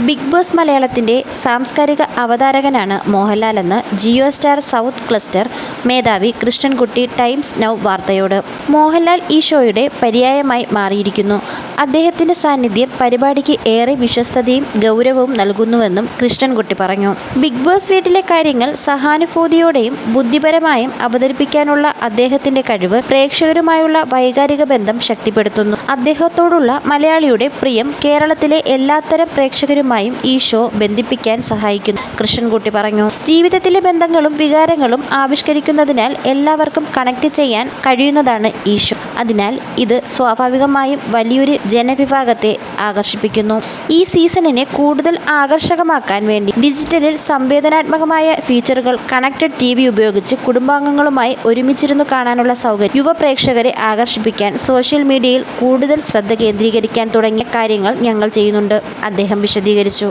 Big boss മലയാളത്തിന്റെ സാംസ്കാരിക അവതാരകനാണ് മോഹൻലാൽ എന്ന് ജിയോ സ്റ്റാർ സൗത്ത് ക്ലസ്റ്റർ മേധാവി കൃഷ്ണൻകുട്ടി ടൈംസ് നൗ വാർത്തയോട്. മോഹൻലാൽ ഈ ഷോയുടെ പര്യായമായി മാറിയിരിക്കുന്നു. അദ്ദേഹത്തിന്റെ സാന്നിധ്യം പരിപാടിക്ക് ഏറെ വിശ്വസ്തതയും ഗൗരവവും നൽകുന്നുവെന്നും കൃഷ്ണൻകുട്ടി പറഞ്ഞു. ബിഗ് ബോസ് വീട്ടിലെ കാര്യങ്ങൾ സഹാനുഭൂതിയോടെയും ബുദ്ധിപരമായും അവതരിപ്പിക്കാനുള്ള അദ്ദേഹത്തിന്റെ കഴിവ് പ്രേക്ഷകരുമായുള്ള വൈകാരിക ബന്ധം ശക്തിപ്പെടുത്തുന്നു. അദ്ദേഹത്തോടുള്ള മലയാളിയുടെ പ്രിയം കേരളത്തിലെ എല്ലാത്തരം പ്രേക്ഷകരുമായും ഈ ഷോ ബന്ധിപ്പിക്കാൻ സഹായിക്കുന്നു. കൃഷ്ണൻകുട്ടി പറഞ്ഞു ജീവിതത്തിലെ ബന്ധങ്ങളും വികാരങ്ങളും ആവിഷ്കരിക്കുന്നതിനാൽ എല്ലാവർക്കും കണക്ട് ചെയ്യാൻ കഴിയുന്നതാണ് ഈ ഷോ. അതിനാൽ ഇത് സ്വാഭാവികമായും വലിയൊരു ജനവിഭാഗത്തെ ആകർഷിപ്പിക്കുന്നു. ഈ സീസണിനെ കൂടുതൽ ആകർഷകമാക്കാൻ വേണ്ടി ഡിജിറ്റലിൽ സംവേദനാത്മകമായ ഫീച്ചറുകൾ കണക്റ്റഡ് ടി ഉപയോഗിച്ച് കുടുംബാംഗങ്ങളുമായി ഒരുമിച്ചിരുന്നു കാണാനുള്ള സൗകര്യം യുവ പ്രേക്ഷകരെ ആകർഷിപ്പിക്കാൻ സോഷ്യൽ മീഡിയയിൽ കൂടുതൽ ശ്രദ്ധ കേന്ദ്രീകരിക്കാൻ തുടങ്ങിയ കാര്യങ്ങൾ ഞങ്ങൾ ചെയ്യുന്നുണ്ട് അദ്ദേഹം വിശദീകരിച്ചു. സ്വീകരിച്ചു